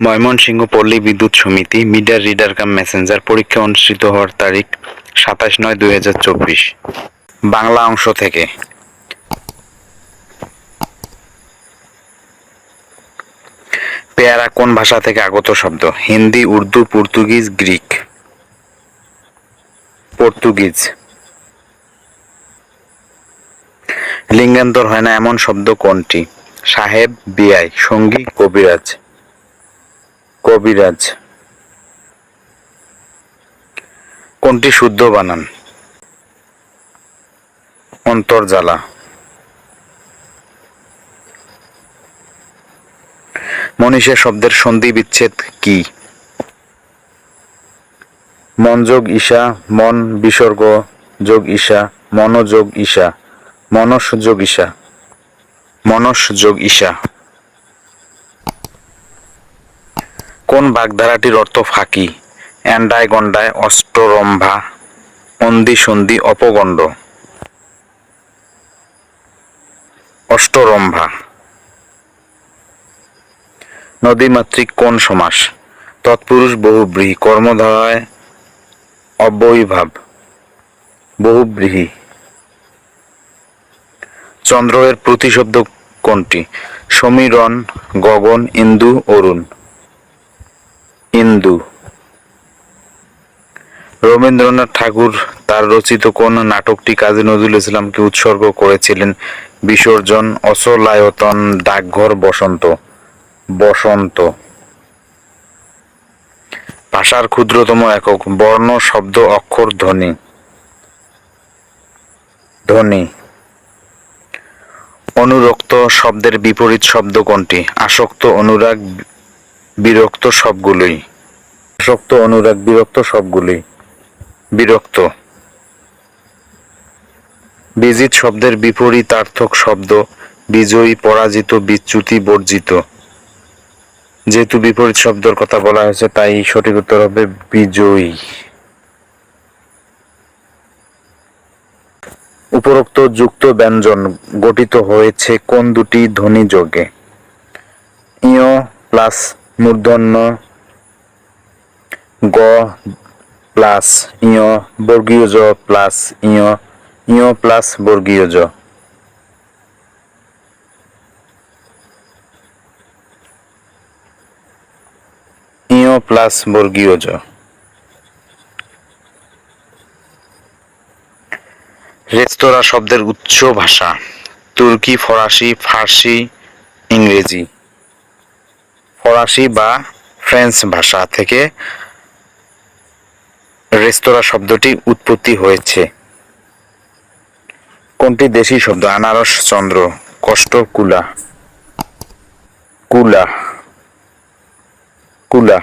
ময়মনসিংহ পল্লী বিদ্যুৎ সমিতি মিটার রিডার কাম মেসেঞ্জার পরীক্ষা অনুষ্ঠিত হওয়ার তারিখ সাতাশ নয় দুই বাংলা অংশ থেকে। পেয়ারা কোন ভাষা থেকে আগত শব্দ? Hindi, Urdu, Portuguese, Greek. Portuguese. লিঙ্গান্তর হয় না এমন শব্দ কোনটি? সাহেব, বিআই, সঙ্গী, কবিরাজ। কবিরাজ। কোনটি শুদ্ধ বানান? অন্তর্জালা মনীষা শব্দের সন্ধি বিচ্ছেদ কি? মনযোগ ঈশা, মন বিসর্গ যোগ ঈশা মনোযোগ ঈশা, মনস যোগ ঈশা, মনস যোগ ঈশা। কোন বাগধারাটির অর্থ ফাঁকি? এন্ডায় গন্ডায় অষ্টরম্ভা, অন্দি সন্ধি অপগণ্ড। অষ্টরম্ভা। নদীমাতৃক কোন সমাস? তৎপুরুষ বহুব্রীহি, কর্মধারায় অব্যয়ীভাব বহুব্রীহি। চন্দ্রের প্রতিশব্দ কোনটি? সমীরণ, গগন, ইন্দু, অরুণ। ইন্দু। রবীন্দ্রনাথ ঠাকুর তার রচিত কোন নাটকটি কাজী নজরুল ইসলামকে উৎসর্গ করেছিলেন? বিসর্জন অচলায়তন ডাকঘর বসন্ত। বসন্ত। ভাষার ক্ষুদ্রতম একক, বর্ণ, শব্দ, অক্ষর, ধ্বনি। ধ্বনি। অনুরক্ত শব্দের বিপরীত শব্দ কোনটি? আসক্ত, অনুরাগ বিরক্ত সবগুলোই। আসক্ত, অনুরাগ বিরক্ত সবগুলোই। বিরক্ত। বিজিত শব্দের বিপরীতার্থক শব্দ, বিজয়ী, পরাজিত, বিচ্যুতি, বর্জিত। যেহেতু বিপরীত শব্দের কথা বলা হয়েছে, তাই সঠিক উত্তর হবে বিজয়ী। উপরোক্ত যুক্ত ব্যঞ্জন গঠিত হয়েছে কোন দুটি ধ্বনি যোগে? ইয় প্লাস মূর্ধন্য, গ প্লাস ইয়, বর্গীয় জ প্লাস ইয় ইয় প্লাস বর্গীয় জ। প্লাস বর্গীয় জ। রেস্তোরাঁ শব্দের উচ্চ ভাষা, তুর্কি, ফরাসি, ফার্সি, ইংরেজি। ফরাসি বা ফ্রেঞ্চ ভাষা থেকে রেস্তোরাঁ শব্দটি উৎপত্তি হয়েছে। কোনটি দেশি শব্দ? আনারস চন্দ্র কষ্ট কুলা কুলা কুলা।